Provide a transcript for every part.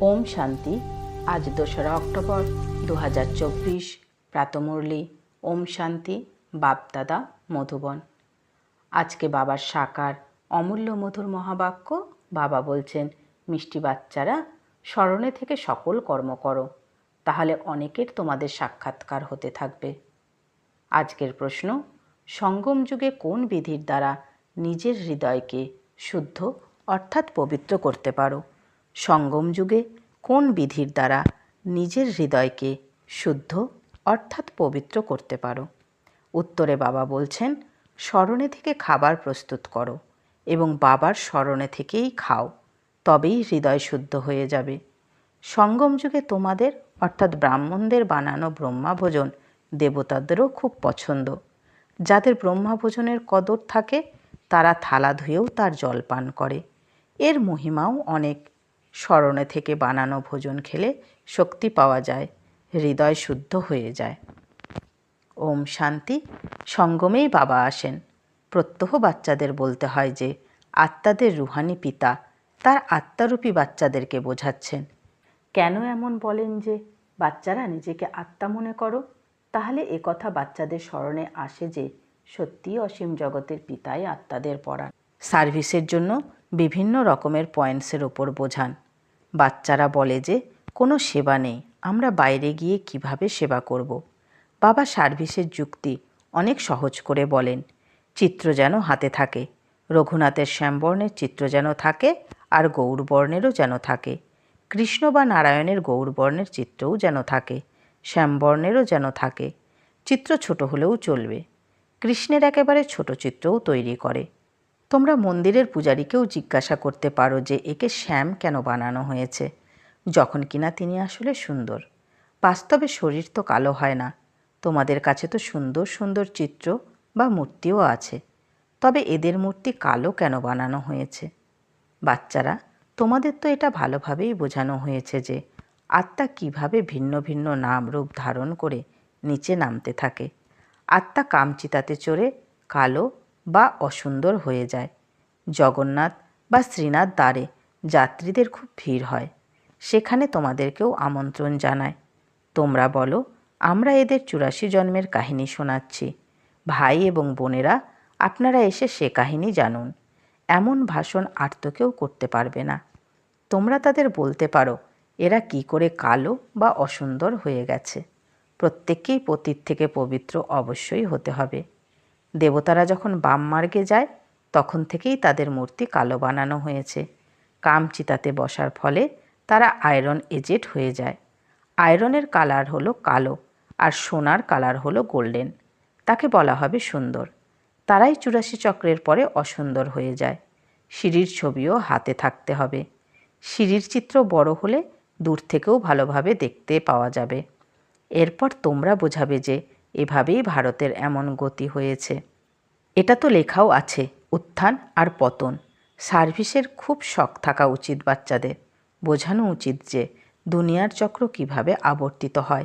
ওম শান্তি। আজ দোসরা অক্টোবর দু হাজার চব্বিশ, প্রাতমুরলি। ওম শান্তি, বাপদাদা, মধুবন। আজকে বাবার সাকার, অমূল্য মধুর মহাবাক্য বাবা বলছেন, মিষ্টি বাচ্চারা, স্মরণে থেকে সকল কর্ম করো, তাহলে অনেকের তোমাদের সাক্ষাৎকার হতে থাকবে। আজকের প্রশ্ন, সঙ্গম যুগে কোন বিধির দ্বারা নিজের হৃদয়কে শুদ্ধ অর্থাৎ পবিত্র করতে পারো? সঙ্গম যুগে কোন বিধির দ্বারা নিজের হৃদয়কে শুদ্ধ অর্থাৎ পবিত্র করতে পারো? উত্তরে বাবা বলছেন, স্মরণে থেকে খাবার প্রস্তুত করো এবং বাবার স্মরণে থেকেই খাও, তবেই হৃদয় শুদ্ধ হয়ে যাবে। সঙ্গম যুগে তোমাদের, অর্থাৎ ব্রাহ্মণদের বানানো ব্রহ্মাভোজন দেবতাদেরও খুব পছন্দ। যাদের ব্রহ্মাভোজনের কদর থাকে, তারা থালা ধুয়েও তার জল পান করে। এর মহিমাও অনেক। স্মরণে থেকে বানানো ভোজন খেলে শক্তি পাওয়া যায়, হৃদয় শুদ্ধ হয়ে যায়। ওম শান্তি, সঙ্গমেই বাবা আসেন। প্রত্যহ বাচ্চাদের বলতে হয় যে, আত্মাদের রুহানি পিতা তার আত্মারূপী বাচ্চাদেরকে বোঝাচ্ছেন। কেন এমন বলেন যে, বাচ্চারা নিজেকে আত্মা মনে করো? তাহলে কথা বাচ্চাদের স্মরণে আসে যে, সত্যিই অসীম জগতের পিতাই আত্মাদের পড়ান সার্ভিসের জন্য বিভিন্ন রকমের পয়েন্টসের ওপর বোঝান। বাচ্চারা বলে যে, কোনো সেবা নেই, আমরা বাইরে গিয়ে কীভাবে সেবা করব। বাবা সার্ভিসের যুক্তি অনেক সহজ করে বলেন, চিত্র যেন হাতে থাকে, রঘুনাথের শ্যামবর্ণের চিত্র যেন থাকে আর গৌরবর্ণেরও যেন থাকে, কৃষ্ণ বা নারায়ণের গৌরবর্ণের চিত্রও যেন থাকে, শ্যামবর্ণেরও যেন থাকে, চিত্র ছোট হলেও চলবে কৃষ্ণের একেবারে ছোট চিত্রও তৈরি করে তোমরা মন্দিরের পূজারীকেও জিজ্ঞাসা করতে পারো যে একে শ্যাম কেন বানানো হয়েছে। যখন কিনা তিনি আসলে সুন্দর। বাস্তবে শরীর তো কালো হয় না। তোমাদের কাছে তো সুন্দর সুন্দর চিত্র বা মূর্তিও আছে। তবে এদের মূর্তি কালো কেন বানানো হয়েছে? বাচ্চারা, তোমাদের তো এটা ভালোভাবেই বোঝানো হয়েছে যে আত্মা কীভাবে ভিন্ন ভিন্ন নাম, রূপ ধারণ করে নিচে নামতে থাকে। আত্মা কামচিতাতে চড়ে কালো বা অসুন্দর হয়ে যায়। জগন্নাথ বা শ্রীনাথ দ্বারে যাত্রীদের খুব ভিড় হয়। সেখানে তোমাদেরকেও আমন্ত্রণ জানায়। তোমরা বলো, আমরা এদের চুরাশি জন্মের কাহিনী শোনাচ্ছি। ভাই এবং বোনেরা, আপনারা এসে সে কাহিনী জানুন। এমন ভাষণ আর তো কেউ করতে পারবে না। তোমরা তাদের বলতে পারো, এরা কি করে কালো বা অসুন্দর হয়ে গেছে। প্রত্যেককেই পতীত থেকে পবিত্র অবশ্যই হতে হবে। দেবতারা যখন বাম মার্গে যায়, তখন থেকেই তাদের মূর্তি কালো বানানো হয়েছে। কামচিতাতে বসার ফলে তারা আয়রন এজেড হয়ে যায়। আয়রনের কালার হলো কালো আর সোনার কালার হলো গোল্ডেন। তাকে বলা হবে সুন্দর। তারাই চুরাশি চক্রের পরে অসুন্দর হয়ে যায়। সিঁড়ির ছবিও হাতে থাকতে হবে। সিঁড়ির চিত্র বড় হলে দূর থেকেও ভালোভাবে দেখতে পাওয়া যাবে। এরপর তোমরা বোঝাবে যে এভাবেই ভারতের এমন গতি হয়েছে। এটা তো লেখাও আছে, উত্থান আর পতন। সার্ভিসের খুব শখ থাকা উচিত বাচ্চাদের। বোঝানো উচিত যে, দুনিয়ার চক্র কীভাবে আবর্তিত হয়।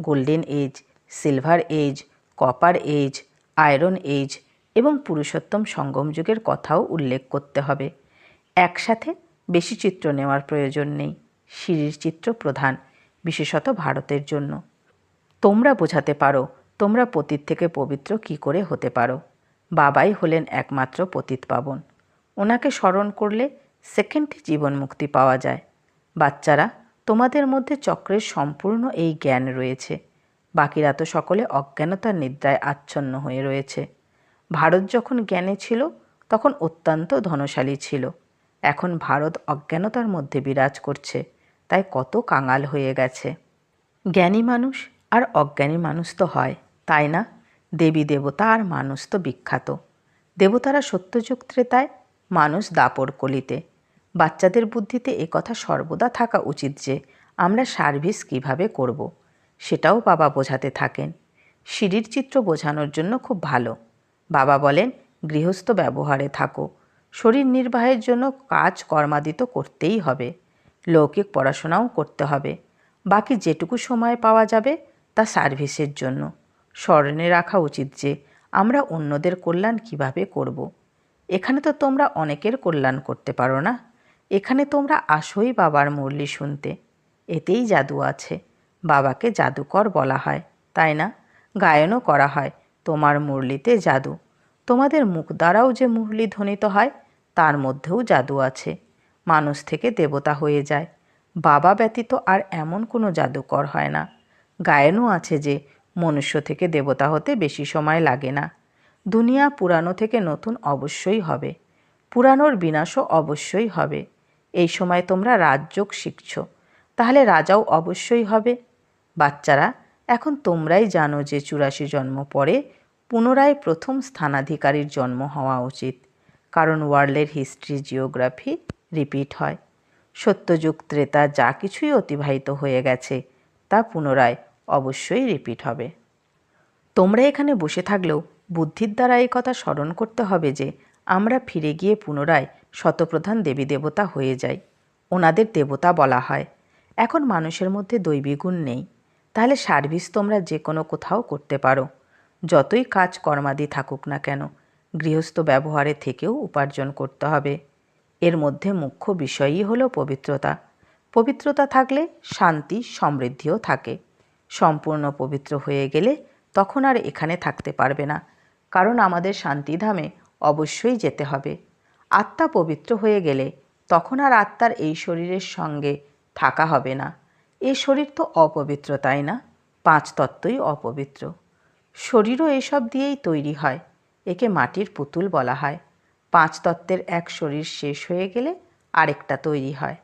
Golden age, silver age, copper age, iron age এবং পুরুষোত্তম সঙ্গম যুগের কথাও উল্লেখ করতে হবে। একসাথে বেশি চিত্র নেওয়ার প্রয়োজন নেই। সিঁড়ির চিত্র প্রধান, বিশেষত ভারতের জন্য। তোমরা বোঝাতে পারো তোমরা পতীত থেকে পবিত্র কি করে হতে পারো? বাবাই হলেন একমাত্র পতিত পাবন। ওনাকে স্মরণ করলে সেকেন্ডে জীবন মুক্তি পাওয়া যায়। বাচ্চারা, তোমাদের মধ্যে চক্রের সম্পূর্ণ এই জ্ঞান রয়েছে। বাকিরা তো সকলে অজ্ঞানতার নিদ্রায় আচ্ছন্ন হয়ে রয়েছে। ভারত যখন জ্ঞানে ছিল, তখন অত্যন্ত ধনশালী ছিল। এখন ভারত অজ্ঞানতার মধ্যে বিরাজ করছে, তাই কত কাঙাল হয়ে গেছে। জ্ঞানী মানুষ আর অজ্ঞানী মানুষ তো হয়। তাই না? দেবী দেবতা আর মানুষ তো বিখ্যাত। দেবতারা সত্যযুগ ত্রেতায়, মানুষ দাপর কলিতে। বাচ্চাদের বুদ্ধিতে কথা সর্বদা থাকা উচিত যে, আমরা সার্ভিস কীভাবে করব। সেটাও বাবা বোঝাতে থাকেন। সিঁড়ির চিত্র বোঝানোর জন্য খুব ভালো। বাবা বলেন, গৃহস্থ ব্যবহারে থাকো। শরীর নির্বাহের জন্য কাজ কর্মাদিত করতেই হবে। লৌকিক পড়াশোনাও করতে হবে। বাকি যেটুকু সময় পাওয়া যাবে, তা সার্ভিসের জন্য। স্মরণে রাখা উচিত যে আমরা অন্যদের কল্যাণ কীভাবে করব। এখানে তো তোমরা অনেকের কল্যাণ করতে পারো না। এখানে তোমরা আসোই বাবার মুরলি শুনতে। এতেই জাদু আছে। বাবাকে জাদুকর বলা হয়, তাই না? গায়নও করা হয় তোমার মুরলিতে জাদু। তোমাদের মুখ দ্বারাও যে মুরলি ধ্বনিত হয়, তার মধ্যেও জাদু আছে। মানুষ থেকে দেবতা হয়ে যায়। বাবা ব্যতীত আর এমন কোনো জাদুকর হয় না। গায়নও আছে যে মনুষ্য থেকে দেবতা হতে বেশি সময় লাগে না। দুনিয়া পুরানো থেকে নতুন অবশ্যই হবে। পুরানোর বিনাশও অবশ্যই হবে। এই সময় তোমরা রাজযোগ শিখছ। তাহলে রাজাও অবশ্যই হবে। বাচ্চারা, এখন তোমরাই জানো যে চুরাশি জন্ম পরে পুনরায় প্রথম স্থানাধিকারীর জন্ম হওয়া উচিত। কারণ ওয়ার্ল্ডের হিস্ট্রি, জিওগ্রাফি রিপিট হয়। সত্যযুগ ত্রেতা যা কিছুই অতিবাহিত হয়ে গেছে, তা পুনরায় অবশ্যই রিপিট হবে। তোমরা এখানে বসে থাকলেও বুদ্ধির দ্বারা এই কথা স্মরণ করতে হবে যে, আমরা ফিরে গিয়ে পুনরায় শতপ্রধান দেবী দেবতা হয়ে যাই। ওনাদের দেবতা বলা হয়। এখন মানুষের মধ্যে দৈবী গুণ নেই। তাহলে সার্ভিস তোমরা যে কোনো কোথাও করতে পারো। যতই কাজ কর্মাদি থাকুক না কেন, গৃহস্থ ব্যবহারে থেকেও উপার্জন করতে হবে। এর মধ্যে মুখ্য বিষয়ই হলো পবিত্রতা। পবিত্রতা থাকলে শান্তি, সমৃদ্ধিও থাকে। সম্পূর্ণ পবিত্র হয়ে গেলে তখন আর এখানে থাকতে পারবে না। কারণ আমাদের শান্তিধামে অবশ্যই যেতে হবে। আত্মা পবিত্র হয়ে গেলে তখন আর আত্মার এই শরীরের সঙ্গে থাকা হবে না। এ শরীর তো অপবিত্র, তাই না? পাঁচ তত্ত্বই অপবিত্র। শরীরও এসব দিয়েই তৈরি হয়, একে মাটির পুতুল বলা হয়। পাঁচ তত্ত্বের এক শরীর শেষ হয়ে গেলে আরেকটা তৈরি হয়।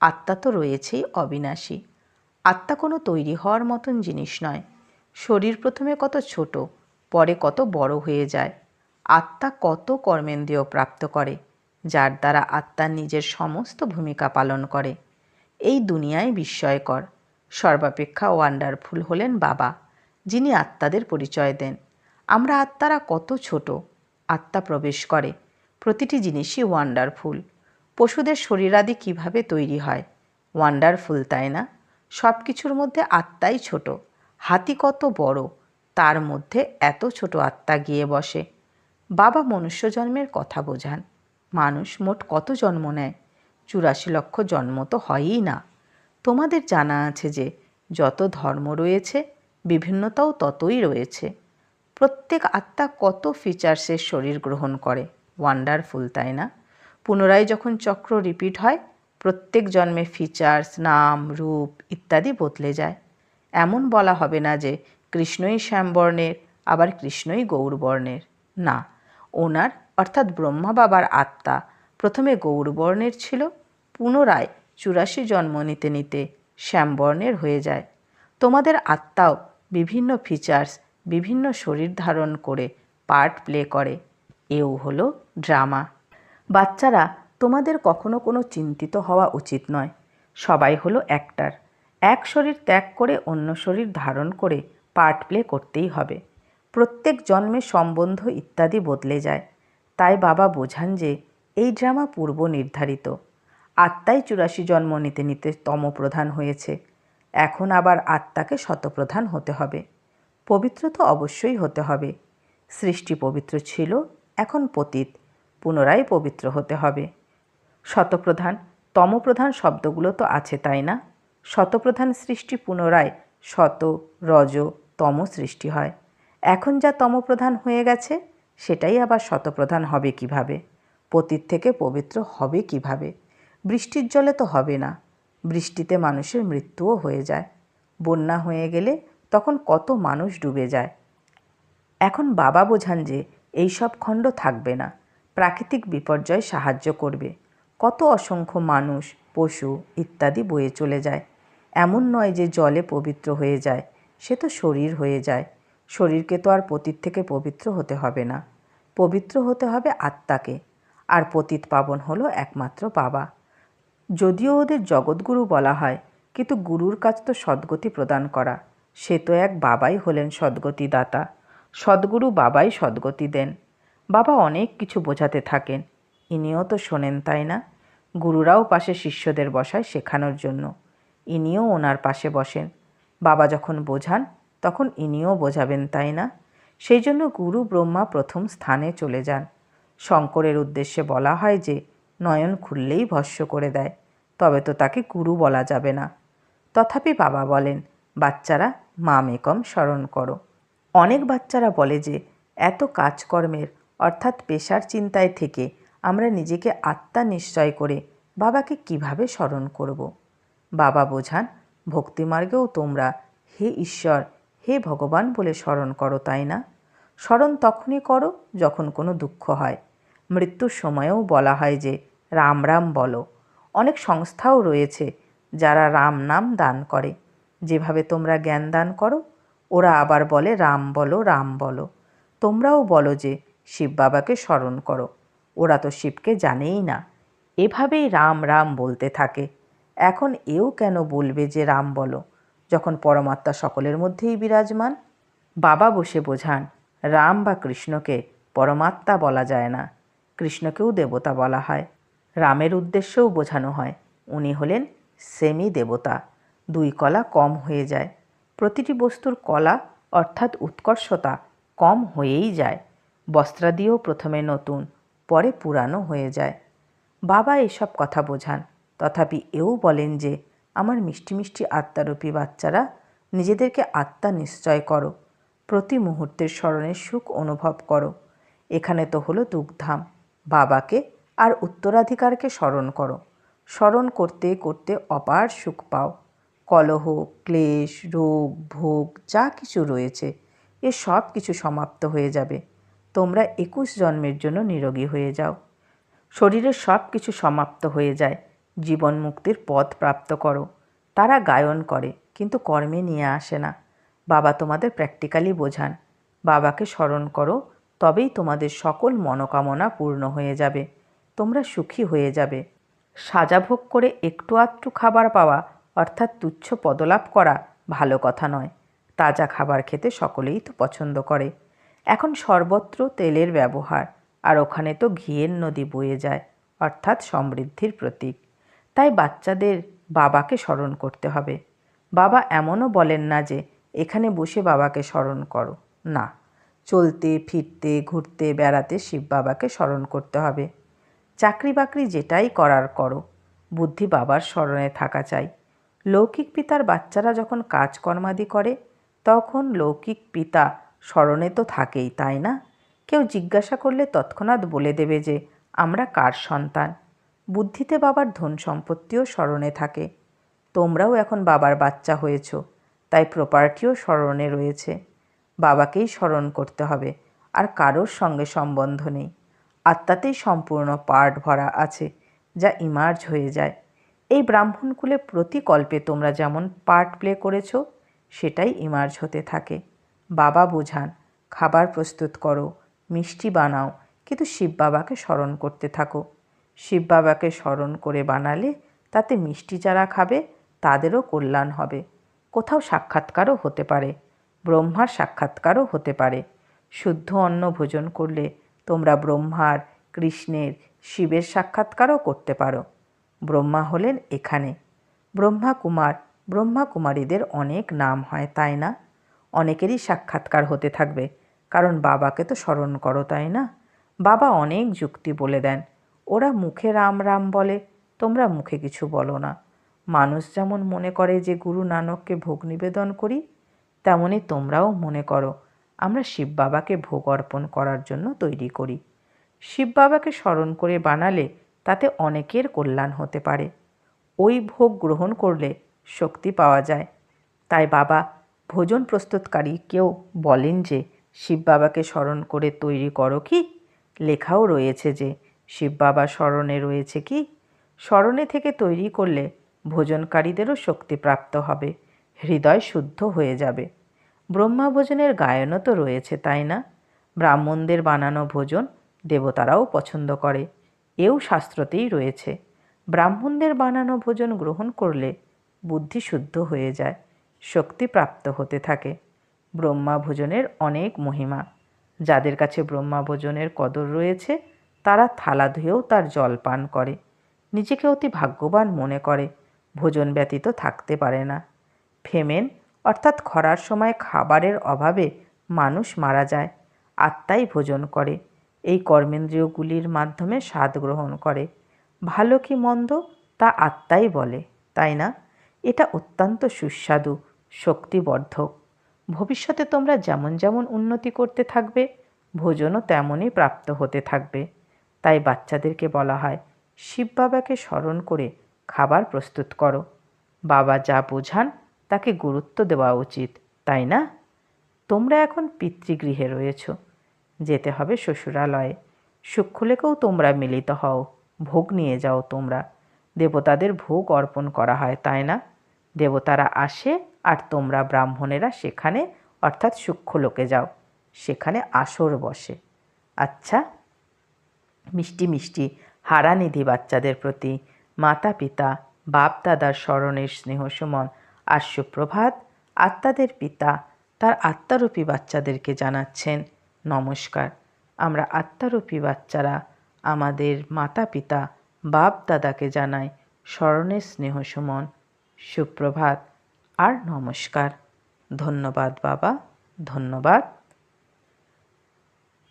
আত্মা তো রয়েছেই অবিনাশী। আত্মা কোনো তৈরি হওয়ার মতন জিনিস নয়। শরীর প্রথমে কত ছোট, পরে কত বড় হয়ে যায়। আত্মা কত কর্মেন্দ্রিয় প্রাপ্ত করে, যার দ্বারা আত্মা নিজের সমস্ত ভূমিকা পালন করে। এই দুনিয়ায় বিস্ময়কর। সর্বাপেক্ষা ওয়ান্ডারফুল হলেন বাবা, যিনি আত্মাদের পরিচয় দেন। আমরা আত্মারা কত ছোট, আত্মা প্রবেশ করে। প্রতিটি জিনিসই ওয়ান্ডারফুল পশুদের শরীরাদি কীভাবে তৈরি হয়? ওয়ান্ডারফুল তাই না? সব কিছুর মধ্যে আত্মাই ছোট। হাতি কত বড়, তার মধ্যে এত ছোট আত্মা গিয়ে বসে। বাবা মনুষ্য জন্মের কথা বোঝান। মানুষ মোট কত জন্ম নেয়? চুরাশি লক্ষ জন্ম তো হয়ই না। তোমাদের জানা আছে যে, যত ধর্ম রয়েছে, বিভিন্নতাও ততই রয়েছে। প্রত্যেক আত্মা কত ফিচার্সের শরীর গ্রহণ করে। ওয়ান্ডারফুল তাই না? পুনরায় যখন চক্র রিপিট হয় প্রত্যেক জন্মে ফিচার্স নাম, রূপ ইত্যাদি বদলে যায়। এমন বলা হবে না যে কৃষ্ণই শ্যামবর্ণের, আবার কৃষ্ণই গৌরবর্ণের। না, ওনার অর্থাৎ ব্রহ্মা বাবার আত্মা প্রথমে গৌরবর্ণের ছিল, পুনরায় চুরাশি জন্ম নিতে নিতে শ্যামবর্ণের হয়ে যায়। তোমাদের আত্মাও বিভিন্ন ফিচার্স বিভিন্ন শরীর ধারণ করে পার্ট প্লে করে। এও হলো ড্রামা বাচ্চারা তোমাদের কখনো কোনো চিন্তিত হওয়া উচিত নয়। সবাই হলো একটার। এক শরীর ত্যাগ করে অন্য শরীর ধারণ করে পার্ট প্লে করতেই হবে। প্রত্যেক জন্মে সম্বন্ধ ইত্যাদি বদলে যায়। তাই বাবা বোঝান যে, এই ড্রামা পূর্ব নির্ধারিত। আত্মাই চুরাশি জন্ম নিতে নিতে তমপ্রধান হয়েছে। এখন আবার আত্মাকে শতপ্রধান হতে হবে। পবিত্র তো অবশ্যই হতে হবে। সৃষ্টি পবিত্র ছিল, এখন পতীত। পুনরায় পবিত্র হতে হবে। শতপ্রধান। তমপ্রধান শব্দগুলো তো আছে, তাই না? শতপ্রধান সৃষ্টি পুনরায় শত, রজ, তম সৃষ্টি হয়। এখন যা তমপ্রধান হয়ে গেছে, সেটাই আবার শতপ্রধান হবে কীভাবে? পতীত থেকে পবিত্র হবে কীভাবে? বৃষ্টির জলে তো হবে না। বৃষ্টিতে মানুষের মৃত্যুও হয়ে যায়। বন্যা হয়ে গেলে তখন কত মানুষ ডুবে যায়। এখন বাবা বোঝান যে, এই সব খণ্ড থাকবে না। প্রাকৃতিক বিপর্যয় সাহায্য করবে। কত অসংখ্য মানুষ, পশু ইত্যাদি বয়ে চলে যায়। এমন নয় যে জলে পবিত্র হয়ে যায়, সে তো শরীর হয়ে যায়। শরীরকে তো আর পতীত থেকে পবিত্র হতে হবে না। পবিত্র হতে হবে আত্মাকে, আর পতিত পাবন হলো একমাত্র বাবা। যদিও ওদের জগৎগুরু বলা হয়, কিন্তু গুরুর কাজ তো সদ্গতি প্রদান করা। সে তো এক বাবাই হলেন সদ্গতি দাতা সদ্গুরু বাবাই সদ্গতি দেন। বাবা অনেক কিছু বোঝাতে থাকেন ইনিও তো শোনেন, তাই না? গুরুরাও পাশে শিষ্যদের বসায় শেখানোর জন্য। ইনিও ওনার পাশে বসেন। বাবা যখন বোঝান, তখন ইনিও বোঝাবেন, তাই না? সেই জন্য গুরু ব্রহ্মা প্রথম স্থানে চলে যান। শঙ্করের উদ্দেশ্যে বলা হয় যে, নয়ন খুললেই ভস্য করে দেয়, তবে তো তাকে গুরু বলা যাবে না। তথাপি বাবা বলেন, বাচ্চারা মা মেকম স্মরণ করো। অনেক বাচ্চারা বলে যে, এত কাজকর্মের, অর্থাৎ পেশার চিন্তায় থেকে আমরা নিজেকে আত্মা নিশ্চয় করে বাবাকে কীভাবে স্মরণ করব। বাবা বোঝান ভক্তিমার্গেও তোমরা হে ঈশ্বর, হে ভগবান বলে স্মরণ করো, তাই না? স্মরণ তখনই করো যখন কোনো দুঃখ হয়। মৃত্যুর সময়েও বলা হয় যে, রাম রাম বলো। অনেক সংস্থাও রয়েছে যারা রাম নাম দান করে। যেভাবে তোমরা জ্ঞান দান করো, ওরা আবার বলে, রাম বলো রাম বলো। তোমরাও বলো যে, শিব বাবাকে স্মরণ করো। ওরা তো শিবকে জানেই না। এভাবেই রাম রাম বলতে থাকে। এখন এও কেন বলবে যে রাম বলো? যখন পরমাত্মা সকলের মধ্যেই বিরাজমান? বাবা বসে বোঝান, রাম বা কৃষ্ণকে পরমাত্মা বলা যায় না। কৃষ্ণকেও দেবতা বলা হয়। রামের উদ্দেশ্যেও বোঝানো হয়, উনি হলেন সেমি দেবতা দুই কলা কম হয়ে যায়। প্রতিটি বস্তুর কলা, অর্থাৎ উৎকর্ষতা, কম হয়েই যায়। বস্ত্রাদিও প্রথমে নতুন। পরে পুরানো হয়ে যায়। বাবা এসব কথা বোঝান। তথাপি এও বলেন যে, আমার মিষ্টি মিষ্টি আত্মারূপী বাচ্চারা, নিজেদেরকে আত্মা নিশ্চয় করো। প্রতি মুহূর্তের স্মরণের সুখ অনুভব করো। এখানে তো হলো দুগ্ধাম। বাবাকে আর উত্তরাধিকারকে স্মরণ করো। স্মরণ করতে করতে অপার সুখ পাও। কলহ, ক্লেশ, রোগ, ভোগ যা কিছু রয়েছে, এ সব কিছু সমাপ্ত হয়ে যাবে। তোমরা একুশ জন্মের জন্য নিরোগী হয়ে যাও। শরীরের সব কিছু সমাপ্ত হয়ে যায়। জীবন মুক্তির পথ প্রাপ্ত করো। তারা গায়ন করে, কিন্তু কর্মে নিয়ে আসে না। বাবা তোমাদের প্র্যাকটিক্যালি বোঝান। বাবাকে স্মরণ করো, তবেই তোমাদের সকল মনোকামনা পূর্ণ হয়ে যাবে। তোমরা সুখী হয়ে যাবে। সাজাভোগ করে একটু আধটু খাবার পাওয়া, অর্থাৎ তুচ্ছ পদলাভ করা, ভালো কথা নয়। তাজা খাবার খেতে সকলেই তো পছন্দ করে। এখন সর্বত্র তেলের ব্যবহার, আর ওখানে তো ঘিয়ের নদী বয়ে যায়, অর্থাৎ সমৃদ্ধির প্রতীক। তাই বাচ্চাদের বাবাকে স্মরণ করতে হবে। বাবা এমনও বলেন না যে, এখানে বসে বাবাকে স্মরণ করো। না, চলতে, ফিরতে, ঘুরতে, বেড়াতে শিব বাবাকে স্মরণ করতে হবে। চাকরি বাকরি যেটাই করার করো, বুদ্ধি বাবার স্মরণে থাকা চাই। লৌকিক পিতার বাচ্চারা যখন কাজকর্মাদি করে, তখন লৌকিক পিতা স্মরণে তো থাকেই, তাই না? কেউ জিজ্ঞাসা করলে তৎক্ষণাৎ বলে দেবে যে, আমরা কার সন্তান? বুদ্ধিতে বাবার ধন সম্পত্তিও স্মরণে থাকে। তোমরাও এখন বাবার বাচ্চা হয়েছ, তাই প্রপার্টিও স্মরণে রয়েছে। বাবাকেই স্মরণ করতে হবে, আর কারোর সঙ্গে সম্বন্ধ নেই। আত্মাতেই সম্পূর্ণ পার্ট ভরা আছে, যা ইমার্জ হয়ে যায়। এই ব্রাহ্মণকুলে প্রতি কল্পে তোমরা যেমন পার্ট প্লে করেছ, সেটাই ইমার্জ হতে থাকে। বাবা বোঝান, খাবার প্রস্তুত করো, মিষ্টি বানাও, কিন্তু শিব বাবাকে স্মরণ করতে থাকো। শিব বাবাকে স্মরণ করে বানালে তাতে মিষ্টি যারা খাবে, তাদেরও কল্যাণ হবে। কোথাও সাক্ষাৎকারও হতে পারে, ব্রহ্মার সাক্ষাৎকারও হতে পারে। শুদ্ধ অন্ন ভোজন করলে তোমরা ব্রহ্মার, কৃষ্ণের, শিবের সাক্ষাৎকারও করতে পারো। ব্রহ্মা হলেন এখানে। ব্রহ্মা কুমার ব্রহ্মা কুমারীদের অনেক নাম হয়, তাই না? অনেকেরই সাক্ষাৎকার হতে থাকবে। কারণ বাবাকে তো স্মরণ করো, তাই না? বাবা অনেক যুক্তি বলে দেন। ওরা মুখে রাম রাম বলে, তোমরা মুখে কিছু বলো না। মানুষ যেমন মনে করে যে গুরু নানককে ভোগ নিবেদন করি তেমনই তোমরাও মনে করো, আমরা শিব বাবাকে ভোগ অর্পণ করার জন্য তৈরি করি। শিব বাবাকে স্মরণ করে বানালে তাতে অনেকের কল্যাণ হতে পারে। ওই ভোগ গ্রহণ করলে শক্তি পাওয়া যায়। তাই বাবা ভোজন প্রস্তুতকারী কেউ বলেন যে, শিব বাবাকে স্মরণ করে তৈরি করো কি? লেখাও রয়েছে যে, শিব বাবা স্মরণে রয়েছে কি? স্মরণে থেকে তৈরি করলে ভোজনকারীদেরও শক্তি প্রাপ্ত হবে, হৃদয় শুদ্ধ হয়ে যাবে। ব্রহ্মা ভোজনের গায়নও তো রয়েছে, তাই না? ব্রাহ্মণদের বানানো ভোজন দেবতারাও পছন্দ করে, এও শাস্ত্রতেই রয়েছে। ব্রাহ্মণদের বানানো ভোজন গ্রহণ করলে বুদ্ধি শুদ্ধ হয়ে যায়। শক্তি প্রাপ্ত হতে থাকে। ব্রহ্মা ভোজনের অনেক মহিমা। যাদের কাছে ব্রহ্মা ভোজনের কদর রয়েছে, তারা থালা ধুয়েও তার জল পান করে। নিজেকে অতি ভাগ্যবান মনে করে, ভোজন ব্যতীত থাকতে পারে না। ফেমেন, অর্থাৎ খরার সময় খাবারের অভাবে মানুষ মারা যায়, আত্মাই ভোজন করে। এই কর্মেন্দ্রিয়গুলির মাধ্যমে স্বাদ গ্রহণ করে। ভালো কি মন্দ, তা আত্মাই বলে, তাই না? এটা অত্যন্ত সুস্বাদু শক্তিবর্ধক। ভবিষ্যতে তোমরা যেমন যেমন উন্নতি করতে থাকবে, ভোজনও তেমনই প্রাপ্ত হতে থাকবে। তাই বাচ্চাদেরকে বলা হয়, শিব বাবাকে স্মরণ করে খাবার প্রস্তুত করো। বাবা যা বোঝান, তাকে গুরুত্ব দেওয়া উচিত, তাই না? তোমরা এখন পিতৃগৃহে রয়েছ, যেতে হবে শ্বশুরালয়ে। সুক্ষুলেকেও তোমরা মিলিত হও, ভোগ নিয়ে যাও তোমরা। দেবতাদের ভোগ অর্পণ করা হয়, তাই না? দেবতারা আসে আর তোমরা ব্রাহ্মণেরা সেখানে, অর্থাৎ সূক্ষ্ম লোকে যাও, সেখানে আসর বসে। আচ্ছা মিষ্টি মিষ্টি হারানিধি বাচ্চাদের প্রতি মাতা পিতা বাপ দাদার স্মরণের স্নেহ সুমন আর সুপ্রভাত আত্মাদের পিতা তার আত্মারূপী বাচ্চাদেরকে জানাচ্ছেন, নমস্কার। আমরা আত্মারূপী বাচ্চারা আমাদের মাতা পিতা বাপ দাদাকে জানাই স্মরণের স্নেহ সুমন, সুপ্রভাত। আর নমস্কার। ধন্যবাদ বাবা, ধন্যবাদ।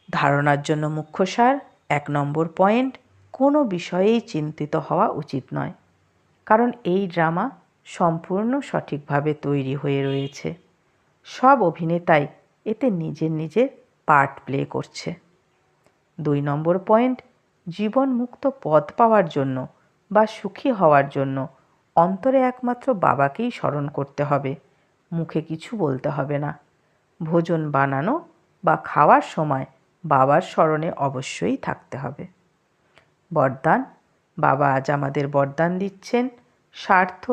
ধারণার জন্য মুখ্য সার, এক নম্বর পয়েন্ট, কোনো বিষয়েই চিন্তিত হওয়া উচিত নয়, কারণ এই ড্রামা সম্পূর্ণ সঠিকভাবে তৈরি হয়ে রয়েছে। সব অভিনেতাই এতে নিজের নিজের পার্ট প্লে করছে। দুই নম্বর পয়েন্ট, জীবনমুক্ত পথ পাওয়ার জন্য বা সুখী হওয়ার জন্য অন্তরে একমাত্র বাবাকেই স্মরণ করতে হবে। মুখে কিছু বলতে হবে না। ভোজন বানানো বা খাওয়ার সময় বাবার স্মরণে অবশ্যই থাকতে হবে। বরদান, বাবা আজ আমাদের বরদান দিচ্ছেন। স্বার্থ,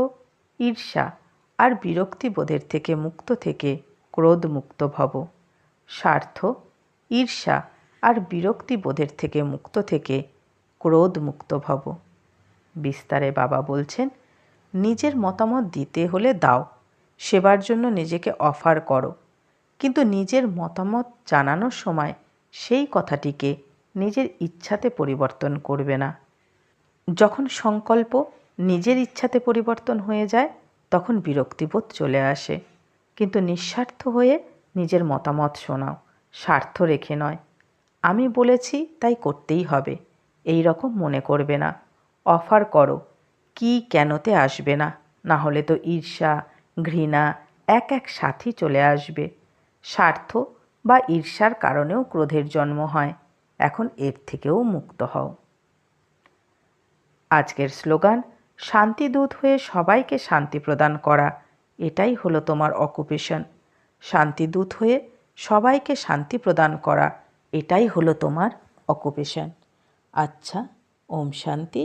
ঈর্ষা আর বিরক্তিবোধের থেকে মুক্ত থেকে ক্রোধ মুক্ত ভব। স্বার্থ, ঈর্ষা আর বিরক্তিবোধের থেকে মুক্ত থেকে ক্রোধ মুক্ত ভব। বিস্তারে বাবা বলছেন নিজের মতামত দিতে হলে দাও, সেবার জন্য নিজেকে অফার করো। কিন্তু নিজের মতামত জানানোর সময় সেই কথাটিকে নিজের ইচ্ছাতে পরিবর্তন করবে না। যখন সংকল্প নিজের ইচ্ছাতে পরিবর্তন হয়ে যায়, তখন বিরক্তিবোধ চলে আসে। কিন্তু নিঃস্বার্থ হয়ে নিজের মতামত শোনাও, স্বার্থ রেখে নয়। আমি বলেছি তাই করতেই হবে, এই রকম মনে করবে না। অফার করো। কি কেনতে আসবে না? না হলে তো ঈর্ষা, ঘৃণা এক এক সাথী চলে আসবে। স্বার্থ বা ঈর্ষার কারণেও ক্রোধের জন্ম হয়। এখন এর থেকেও মুক্ত হও। আজকের স্লোগান শান্তিদূত হয়ে সবাইকে শান্তি প্রদান করা। এটাই হলো তোমার অকুপেশন। শান্তিদূত হয়ে সবাইকে শান্তি প্রদান করা, এটাই হলো তোমার অকুপেশন। আচ্ছা ওম শান্তি।